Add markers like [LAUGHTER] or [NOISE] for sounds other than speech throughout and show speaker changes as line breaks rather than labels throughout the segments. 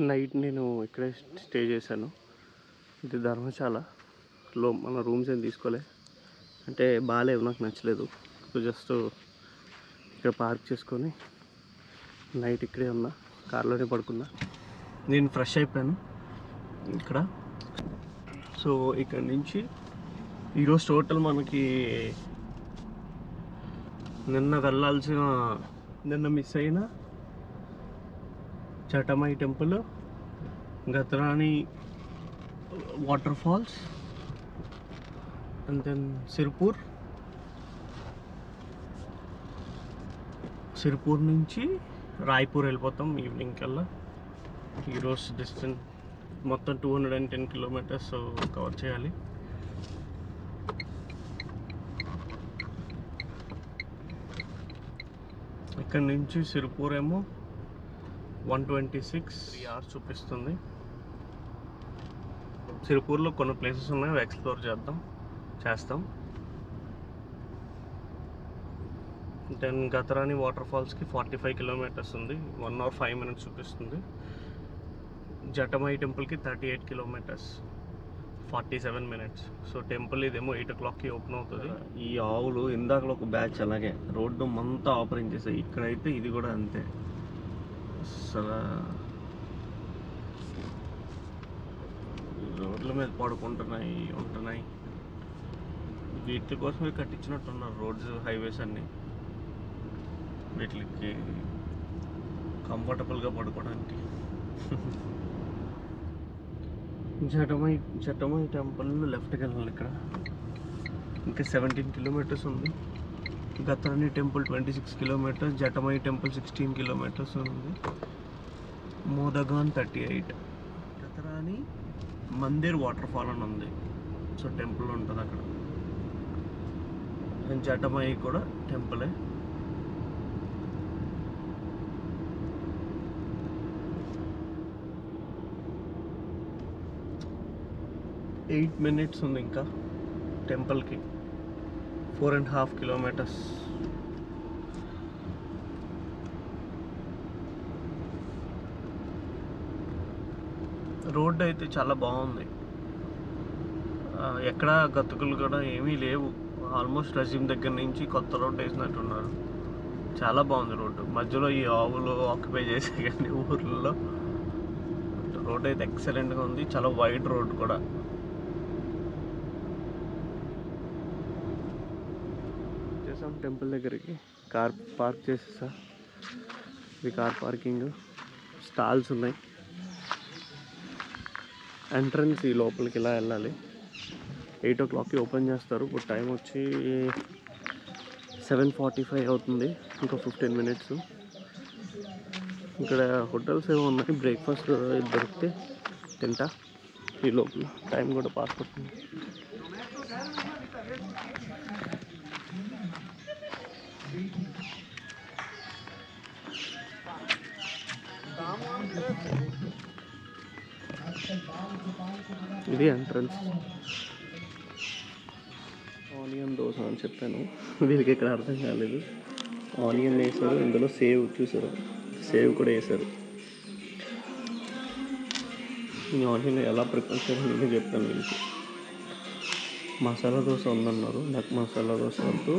Night నేను ఇక్కడే stay చేశాను. ఇది ధర్మశాల. లో మన రూమ్స్ ఏం తీసుకోలే. అంటే బాగాలేవు నాకు నచ్చలేదు. జస్ట్ ఇక్కడ పార్క్ చేసుకొని నైట్ ఇక్కడే ఉన్నా. కార్లోనే పడుకున్నా. నేను ఫ్రెష్ అయిపోయాను ఇక్కడ. సో ఇక్కడ నుంచి ఈరోజు టోటల్ మనకి నిన్న వెళ్ళాల్సిన నిన్న మిస్ అయిన Jatmai temple Ghatarani water falls and then Sirpur. Sirpur నుంచి రాయ్పూర్ వెళ్ళిపోతాం ఈవినింగ్ కల్లా. ఈరోజు డిస్టెన్స్ మొత్తం two hundred and ten kilometres cover చేయాలి. ఇక్కడ నుంచి సిరుపూర్ ఏమో వన్ ట్వంటీ సిక్స్ అవర్స్ చూపిస్తుంది. సిరిపూర్లో కొన్ని ప్లేసెస్ ఉన్నాయి అవి ఎక్స్ప్లోర్ చేద్దాం చేస్తాం. దెన్ గతరాని వాటర్ ఫాల్స్కి ఫార్టీ ఫైవ్ కిలోమీటర్స్ ఉంది వన్ అవర్ ఫైవ్ మినిట్స్ చూపిస్తుంది. జటమై టెంపుల్కి thirty eight kilometres forty seven minutes so temple ఇదేమో ఎయిట్ ఓ క్లాక్కి ఓపెన్ అవుతుంది. ఈ ఆవులు ఇందాకలో ఒక బ్యాచ్ అలాగే రోడ్డు అంతా ఆపరేట్ చేసాయి ఇక్కడైతే ఇది కూడా అంతే. అసలు రోడ్ల మీద పడుకుంటున్నాయి ఉంటున్నాయి. వీటి కోసమే కట్టించినట్టున్నారు రోడ్స్ హైవేస్ అన్నీ. వీటికి కంఫర్టబుల్గా పడుకోవడానికి. [LAUGHS] జటమై జటమై టెంపుల్ లెఫ్ట్కి వెళ్ళాలి ఇక్కడ. ఇంకా సెవెంటీన్ కిలోమీటర్స్ ఉంది. Ghatarani temple twenty six kilometres Jatmai temple sixteen kilometres ఉంది. మోదగాన్ thirty eight Ghatarani Mandir water fall అని ఉంది. సో టెంపుల్ ఉంటుంది అక్కడ. జటమై కూడా టెంపులే ఎయిట్ మినిట్స్ ఉంది ఇంకా టెంపుల్కి. Four and half kilometres. Road అయితే చాలా బాగుంది. ఎక్కడ ఎక్కడా గతుకులు కూడా ఏమీ లేవు. ఆల్మోస్ట్ రజీం దగ్గర నుంచి కొత్త రోడ్ వేసినట్టున్నారు. చాలా బాగుంది రోడ్డు. మధ్యలో ఈ ఆవులు ఆక్యుపై చేసే కానీ ఊర్లలో. రోడ్ అయితే ఎక్సలెంట్గా ఉంది. చాలా వైడ్ రోడ్ కూడా చేసాం టెంపుల్ దగ్గరికి. కార్ పార్క్ చేసేసా. ఇది కార్ పార్కింగ్. స్టాల్స్ ఉన్నాయి. ఎంట్రన్స్ ఈ లోపలికి ఇలా వెళ్ళాలి. ఎయిట్ ఓ క్లాక్కి ఓపెన్ చేస్తారు. ఇప్పుడు టైం వచ్చి సెవెన్ ఫార్టీ ఫైవ్ అవుతుంది. ఇంకా ఫిఫ్టీన్ మినిట్స్. ఇక్కడ హోటల్స్ ఏమో ఉన్నాయి. బ్రేక్ఫాస్ట్ దొరికితే తింటా. ఈ లోపల టైం కూడా పాస్ అవుతుంది. ఇది ఎంట్రన్స్ ఆనియన్ దోశ అని చెప్పాను. వీళ్ళకి ఇక్కడ అర్థం కాలేదు. ఆనియన్ వేసారు ఇందులో సేవ్ చూసారు సేవ్ కూడా వేసారు ఈ ఆనియన్ ఎలా ప్రిపేర్ చేయాలని చెప్పాను చెప్తాను వీళ్ళకి మసాలా దోశ ఉందన్నారు. నాకు మసాలా దోశ వద్దు.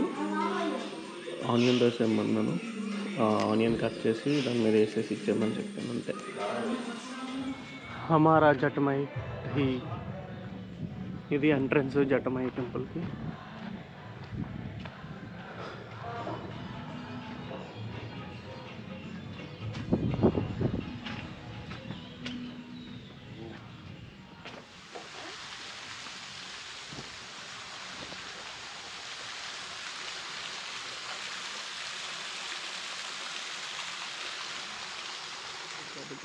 ఆనియన్ దోశ ఇమ్మన్నాను. ఆనియన్ కట్ చేసి దాని మీద వేసేసి ఇచ్చేయమని చెప్పాను అంతే. హమారా జటమై. ఈ ఇది ఎంట్రన్స్ జటమయ్య టెంపుల్కి.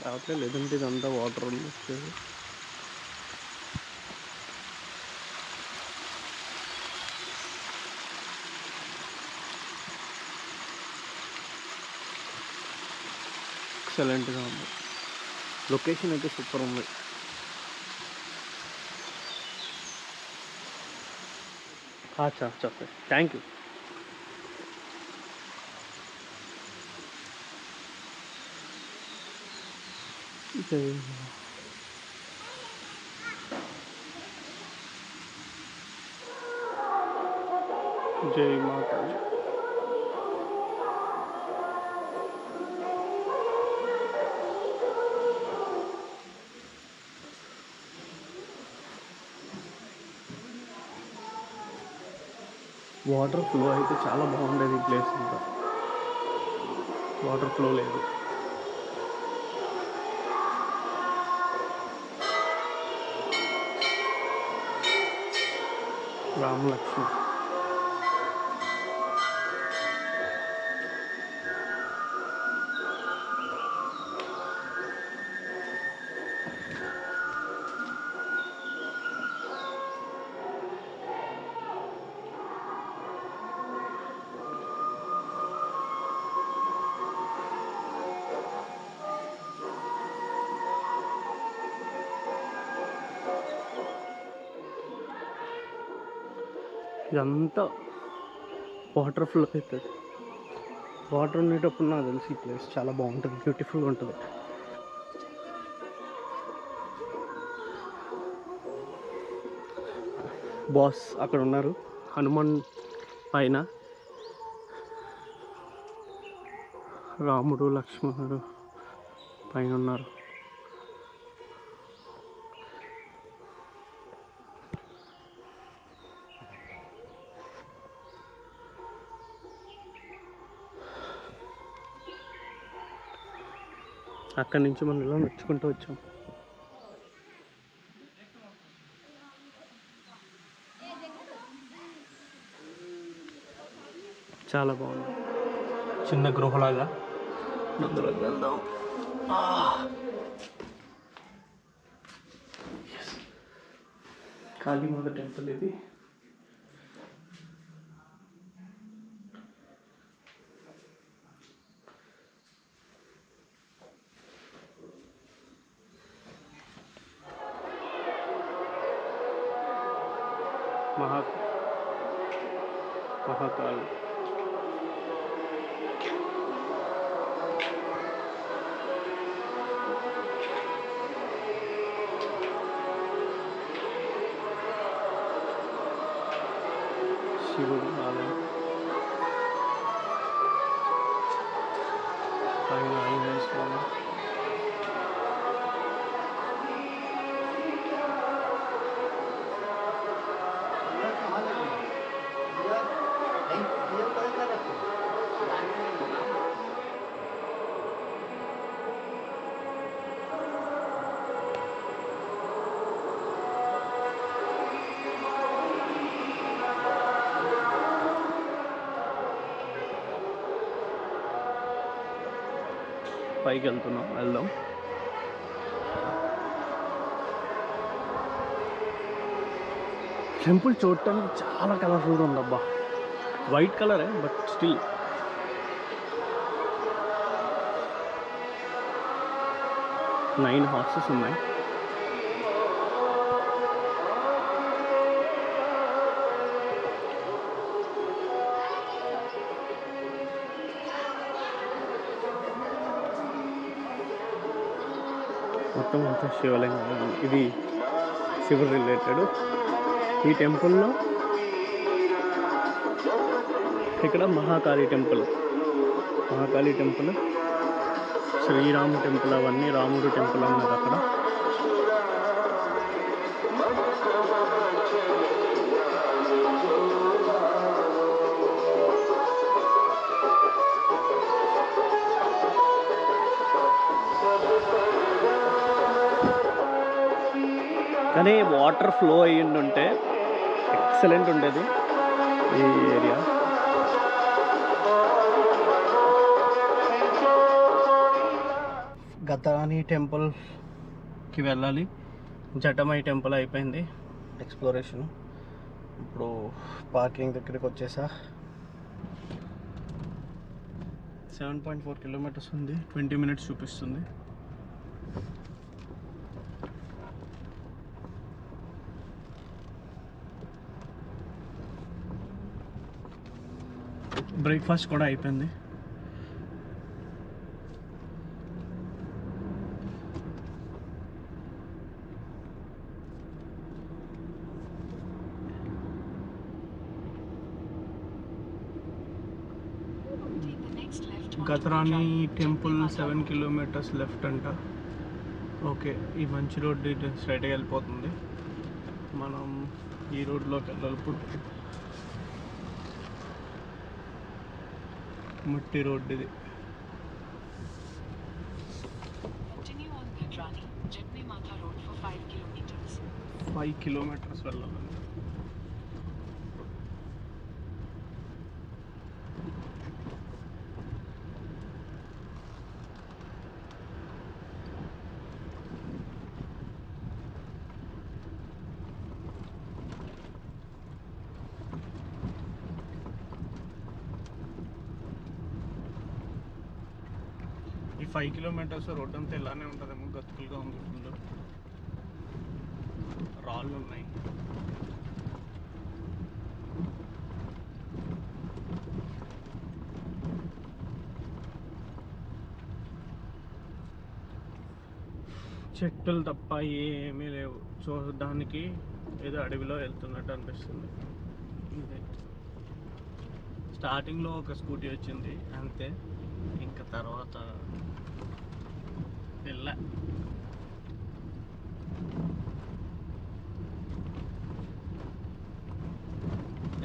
రావట్లేదు లేదంటే ఇదంతా వాటర్ వచ్చేది एक्सलेंट लोकेशन अच्छे सूपर उ अच्छा अच्छा थैंक यू जय माता వాటర్ ఫ్లో అయితే చాలా బాగుండేది ఈ ప్లేస్ అంతా. వాటర్ ఫ్లో లేదు. రామలక్ష్మి. ఇదంతా వాటర్ ఫుల్ అవుతుంది. వాటర్ ఉండేటప్పుడు నాకు తెలిసి ఈ ప్లేస్ చాలా బాగుంటుంది బ్యూటిఫుల్గా ఉంటుంది. బాస్ అక్కడ ఉన్నారు హనుమాన్ పైన. రాముడు లక్ష్మణుడు పైన ఉన్నారు. అక్కడి నుంచి మనం ఇలా నడుచుకుంటూ వచ్చాం. చాలా బాగుంది. చిన్న గృహలాగా. అందులోకి వెళ్దాం. కాళీమాత టెంపుల్ ఇది. Hay una ahí mismo, ¿no? పైకి వెళ్తున్నాం వెళ్దాం. టెంపుల్ చూడటానికి చాలా కలర్ఫుల్గా ఉందబ్బా. వైట్ కలరే బట్ స్టిల్ నైన్ హార్సెస్ ఉన్నాయి. మొత్తం అంతా శివలింగం. ఇది శివుడు రిలేటెడ్ ఈ టెంపుల్లో ఇక్కడ Mahakali temple Mahakali temple Sriramu temple అవన్నీ రాముడు టెంపుల్ అన్నారు అక్కడ. కానీ వాటర్ ఫ్లో అయ్యిండి ఉంటే ఎక్సలెంట్ ఉండేది ఈ ఏరియా. గతాని టెంపుల్కి వెళ్ళాలి. జటమై టెంపుల్ అయిపోయింది. ఎక్స్ప్లోరేషన్ ఇప్పుడు పార్కింగ్ దగ్గరికి వచ్చేసా. సెవెన్ పాయింట్ ఫోర్ కిలోమీటర్స్ ఉంది. ట్వంటీ మినిట్స్ చూపిస్తుంది. బ్రేక్ఫాస్ట్ కూడా అయిపోయింది. Ghatarani temple seven kilometres left అంట. ఓకే ఈ మంచి రోడ్ స్ట్రైట్గా వెళ్ళిపోతుంది. మనం ఈ రోడ్లోకి వెళ్ళాలి ఇప్పుడు. మట్టి రోడ్డు ఇది
Continue on Bhadrani, Jetne Matha Road for 5 kilometers.
Five kilometres వెళ్ళాలండి ఈ ఫైవ్ కిలోమీటర్స్ రోడ్ అంతా ఇలానే ఉంటుందేమో గతుకులుగా ఉంది ఫుల్ రాళ్ళు ఉన్నాయి. చెట్టులు తప్ప ఏమీ లేవు. చూడడానికి ఏదో అడవిలో వెళ్తున్నట్టు అనిపిస్తుంది. స్టార్టింగ్లో ఒక స్కూటీ వచ్చింది అంతే. ఇంకా తర్వాత వెళ్ళా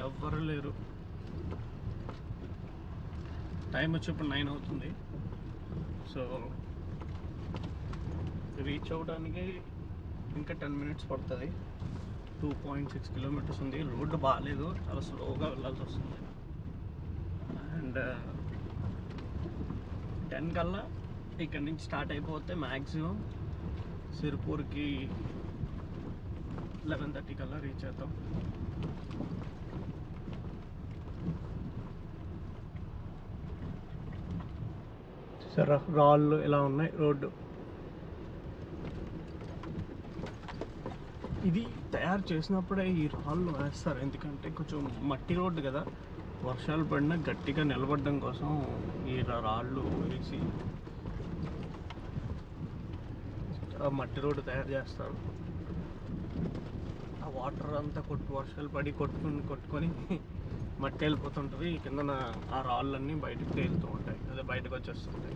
ఎవ్వరు లేరు. టైం వచ్చేప్పుడు నైన్ అవుతుంది. సో రీచ్ అవ్వడానికి ఇంకా టెన్ మినిట్స్ పడుతుంది. టూ పాయింట్ సిక్స్ కిలోమీటర్స్ ఉంది. రోడ్డు బాగాలేదు చాలా స్లోగా వెళ్ళాల్సి వస్తుంది. అండ్ టెన్ uh, కల్లా ఇక్కడ నుంచి స్టార్ట్ అయిపోతే మ్యాక్సిమం సిరిపూర్కి లెవెన్ థర్టీ కల్లా రీచ్ అవుతాం. సరే రాళ్ళు ఇలా ఉన్నాయి? రోడ్డు. ఇది తయారు చేసినప్పుడే ఈ రాళ్ళు వేస్తారు. ఎందుకంటే కొంచెం మట్టి రోడ్డు కదా. వర్షాలు పడినా గట్టిగా నిలబడడం కోసం ఈ రాళ్ళు వేసి ఆ మట్టి రోడ్డు తయారు చేస్తారు ఆ వాటర్ అంతా కొట్టు వర్షాలు పడి కొట్టుకుని కొట్టుకొని మట్టి వెళ్ళిపోతుంటుంది. కిందన ఆ రాళ్ళన్నీ బయటకు తేలుతూ ఉంటాయి. అదే బయటకు వచ్చేస్తుంటాయి.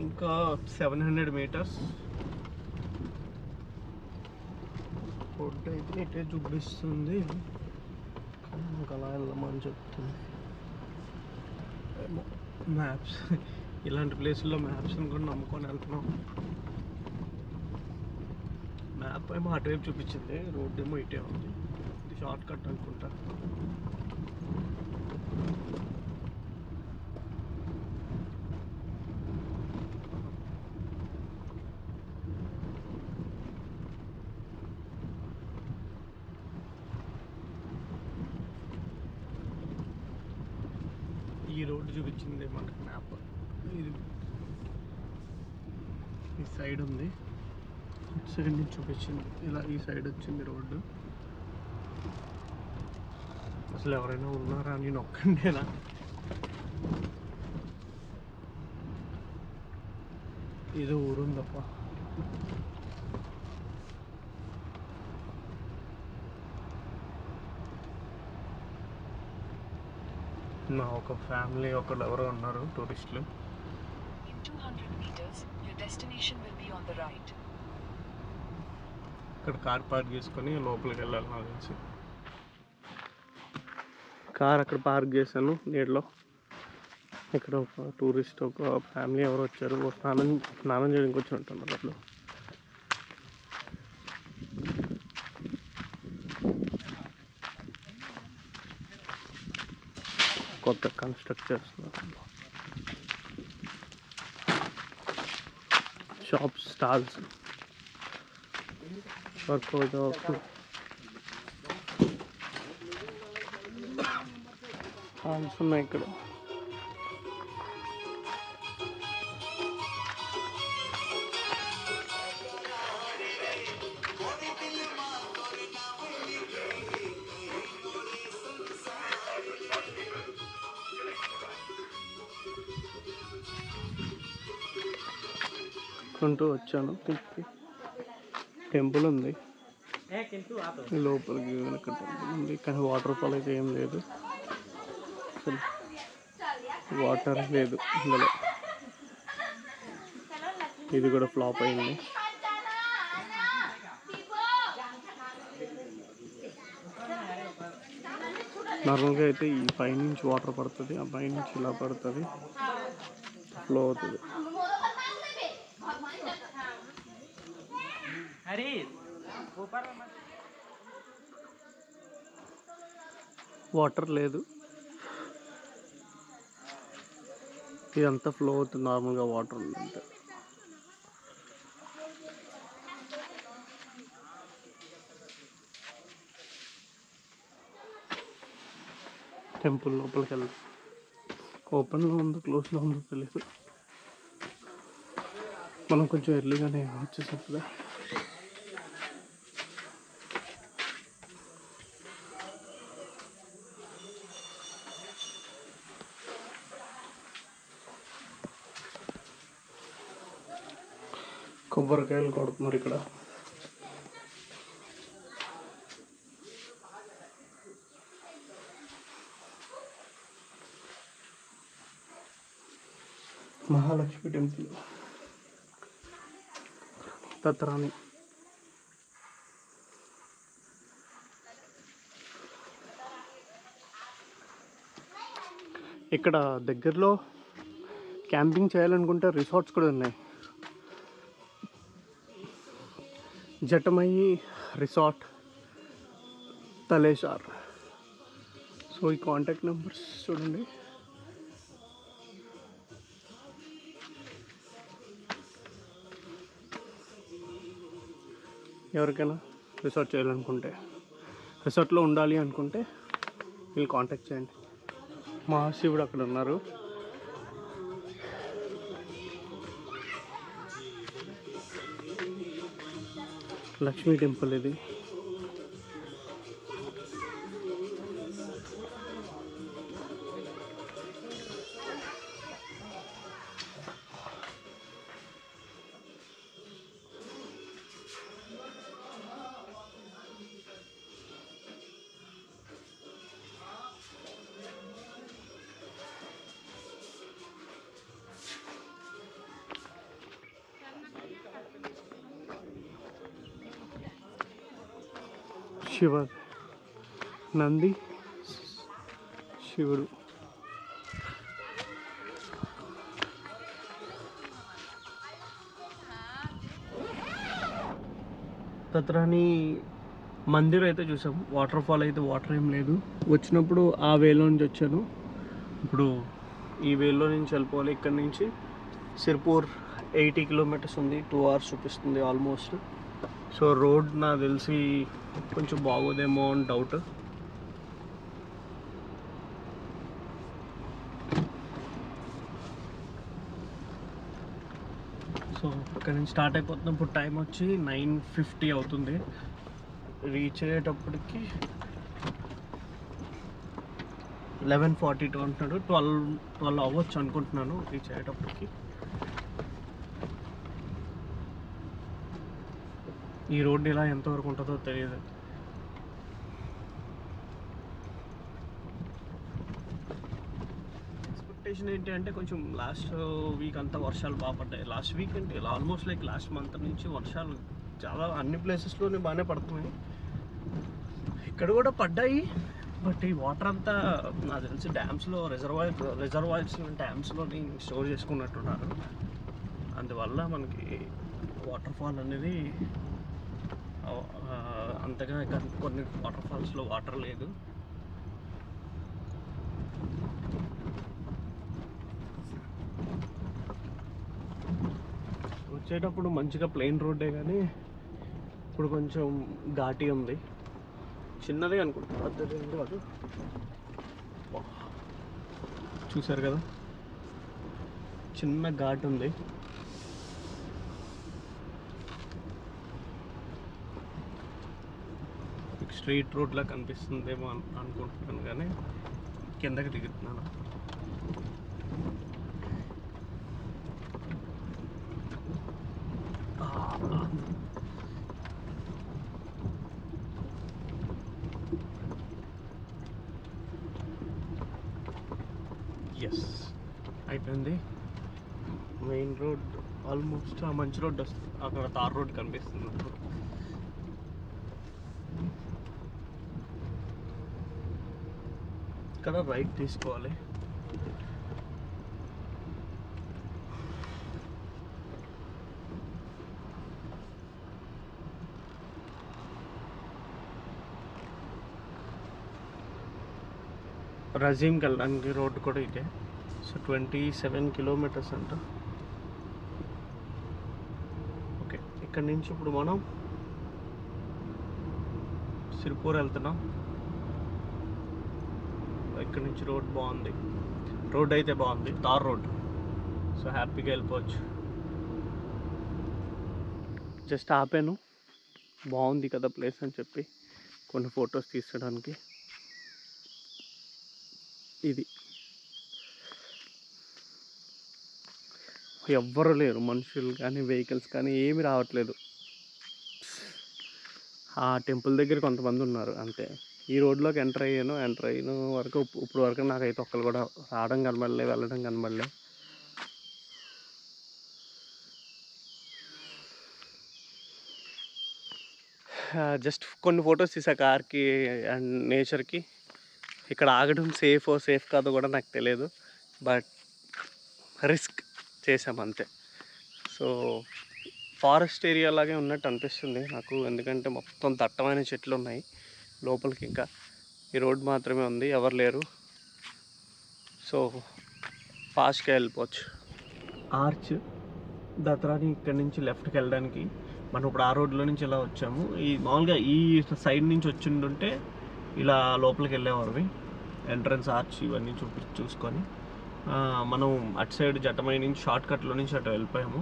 ఇంకా సెవెన్ హండ్రెడ్ మీటర్స్ ఫుడ్ అయితే ఇటే చూపిస్తుంది. ఇంకా అలా వెళ్ళమని చెప్తుంది. మ్యాప్స్ ఇలాంటి ప్లేసుల్లో మ్యాప్స్ని కూడా నమ్ముకొని వెళ్తున్నాం. మ్యాప్ ఏమో అటువైపు చూపించింది రోడ్ ఏమో ఇటే ఉంది. ఇది షార్ట్ కట్ అనుకుంటా. ఈ రోడ్డు చూపించింది మనకి మ్యాప్. ఇది. ఈ సైడ్ ఉంది. ఇటు సైడ్ నుంచి చూపించింది. ఇలా ఈ సైడ్ వచ్చింది రోడ్డు. అసలు ఎవరైనా ఉన్నారా నేను నొక్కండేనా ఏదో ఊరుందప్ప. నా ఒక ఫ్యామిలీ ఒకళ్ళు ఎవరో ఉన్నారు టూరిస్టులు
200 meters, your destination will be on the right.
ఇక్కడ కార్ పార్క్ చేసుకొని లోపలికి వెళ్ళాలి నాకు తెలిసి. కార్ అక్కడ పార్క్ చేశాను నీటిలో. ఇక్కడ ఒక టూరిస్ట్ ఒక ఫ్యామిలీ ఎవరు వచ్చారు. స్నానం స్నానం చేయడానికి వచ్చి ఉంటున్నారు వాళ్ళు. కొత్త కన్స్ట్రక్ట్ చేస్తున్నారు షాప్స్ స్టాల్స్ వర్కౌట్ హాల్స్ ఉన్నాయి ఇక్కడ కొంటూ వచ్చాను. టెంపుల్ ఉంది. లోపలికి వెనక టెంపుల్ ఉంది. కానీ వాటర్ ఫాల్ అయితే ఏం లేదు. వాటర్ లేదు ఇందులో. ఇది కూడా ఫ్లాప్ అయింది. నార్మల్గా అయితే ఈ పైనుంచి వాటర్ పడుతుంది. ఆ పైనుంచి ఇలా పడుతుంది. ఫ్లో అవుతుంది. వాటర్ లేదు. ఇదంతా ఫ్లో అవుతుంది. నార్మల్గా వాటర్ ఉందంటే. టెంపుల్ లోపలికి వెళ్దాం ఓపెన్లో ఉందో క్లోజ్లో ఉందో తెలియదు మనం కొంచెం ఎర్లీగానే వచ్చేసాం కదా. కొబ్బరికాయలు కొడుతున్నారు ఇక్కడ. మహాలక్ష్మి టెంపుల్. తత్రాని ఇక్కడ దగ్గరలో క్యాంపింగ్ చేయాలనుకుంటే రిసార్ట్స్ కూడా ఉన్నాయి. జటమయి రిసార్ట్ తలేసార్. సో ఈ కాంటాక్ట్ నెంబర్స్ చూడండి. ఎవరికైనా రిసార్ట్ చేయాలనుకుంటే రిసార్ట్లో ఉండాలి అనుకుంటే వీళ్ళు కాంటాక్ట్ చేయండి. మహాశివుడు అక్కడ ఉన్నారు. లక్ష్మీ టెంపుల్ ఇది. శివ నంది శివుడు. తత్రాని మందిరం అయితే చూసాం. వాటర్ ఫాల్ అయితే వాటర్ ఏం లేదు. వచ్చినప్పుడు ఆ వేలో నుంచి వచ్చాను. ఇప్పుడు ఈ వేలో నుంచి వెళ్ళిపోవాలి. ఇక్కడ నుంచి సిర్పూర్ ఎయిటీ కిలోమీటర్స్ ఉంది. టూ అవర్స్ చూపిస్తుంది ఆల్మోస్ట్. సో రోడ్ నాకు తెలిసి కొంచెం బాగోదేమో అని డౌట్ సో ఇక్కడ నుంచి స్టార్ట్ అయిపోతున్నాం ఇప్పుడు టైం వచ్చి నైన్ ఫిఫ్టీ అవుతుంది. రీచ్ అయ్యేటప్పటికి లెవెన్ ఫార్టీ టూ అంటున్నాడు. ట్వెల్వ్ ట్వెల్వ్ అవ్వచ్చు అనుకుంటున్నాను. రీచ్ అయ్యేటప్పటికి. ఈ రోడ్డు ఇలా ఎంతవరకు ఉంటుందో తెలియదు. ఎక్స్పెక్టేషన్ ఏంటి అంటే కొంచెం లాస్ట్ వీక్ అంతా వర్షాలు బాగా పడ్డాయి. లాస్ట్ వీక్ అంటే ఆల్మోస్ట్ లైక్ లాస్ట్ మంత్ నుంచి వర్షాలు చాలా అన్ని ప్లేసెస్లోనే బాగానే పడుతున్నాయి. ఇక్కడ కూడా పడ్డాయి బట్ ఈ వాటర్ అంతా నాకు తెలిసి డ్యామ్స్లో రిజర్వాయర్ రిజర్వాయర్స్ డ్యామ్స్లోని స్టోర్ చేసుకున్నట్టున్నారు. అందువల్ల మనకి వాటర్ ఫాల్ అనేది అంతగా ఇక్కడ కొన్ని వాటర్ ఫాల్స్లో వాటర్ లేదు. వచ్చేటప్పుడు మంచిగా ప్లెయిన్ రోడ్డే కానీ ఇప్పుడు కొంచెం ఘాటి ఉంది. చిన్నదే అనుకుంటా. పెద్దది కాదు. చూసారు కదా? చిన్న ఘాట్ ఉంది. స్ట్రీట్ రోడ్లా కనిపిస్తుందేమో అనుకుంటున్నాను కానీ కిందకి దిగుతున్నాను. ఎస్ అయిపోయింది. మెయిన్ రోడ్ ఆల్మోస్ట్ ఆ మంచి రోడ్ వస్తుంది. అక్కడ తార్ రోడ్ కనిపిస్తుంది ఇక్కడ రైట్ తీసుకోవాలి. రజీమ్కి వెళ్ళడానికి రోడ్డు కూడా ఇదే. సో ట్వంటీ సెవెన్ కిలోమీటర్స్ అంట. ఓకే ఇక్కడ నుంచి ఇప్పుడు మనం సిరిపూర్ వెళ్తున్నాం. ఇక్కడ నుంచి రోడ్ బాగుంది. రోడ్ అయితే బాగుంది. Tar road. సో హ్యాపీగా వెళ్ళిపోవచ్చు. జస్ట్ ఆపాను. బాగుంది కదా ప్లేస్ అని చెప్పి కొన్ని ఫొటోస్ తీసుకోవడానికి ఇది. ఎవ్వరు లేరు. మనుషులు కానీ వెహికల్స్ కానీ ఏమి రావట్లేదు. ఆ టెంపుల్ దగ్గర కొంతమంది ఉన్నారు. అంతే. ఈ రోడ్లోకి ఎంటర్ అయ్యాను. ఎంటర్ అయిన వరకు ఇప్పుడు వరకు నాకైతే ఒక్కరు కూడా రావడం కనబడలే వెళ్ళడం కనబడలే. జస్ట్ కొన్ని ఫొటోస్ తీసా కార్కి అండ్ నేచర్కి. ఇక్కడ ఆగడం సేఫ్ సేఫ్ కాదో కూడా నాకు తెలియదు బట్ రిస్క్ చేసాం అంతే. సో ఫారెస్ట్ ఏరియా లాగే ఉన్నట్టు అనిపిస్తుంది నాకు. ఎందుకంటే మొత్తం దట్టమైన చెట్లు ఉన్నాయి. లోపలికి ఇంకా ఈ రోడ్ మాత్రమే ఉంది ఎవరు లేరు. సో ఫాస్ట్గా వెళ్ళిపోవచ్చు. ఆర్చ్ దత్రాని ఇక్కడ నుంచి లెఫ్ట్కి వెళ్ళడానికి. మనం ఇప్పుడు ఆ రోడ్లో నుంచి ఇలా వచ్చాము. ఈ మామూలుగా ఈ సైడ్ నుంచి వచ్చిండుంటే ఇలా లోపలికి వెళ్ళేవారు ఎంట్రన్స్ ఆర్చ్ ఇవన్నీ చూపి చూసుకొని. మనం అటు సైడ్ జటమై నుంచి షార్ట్ కట్లో నుంచి అటు వెళ్ళిపోయాము.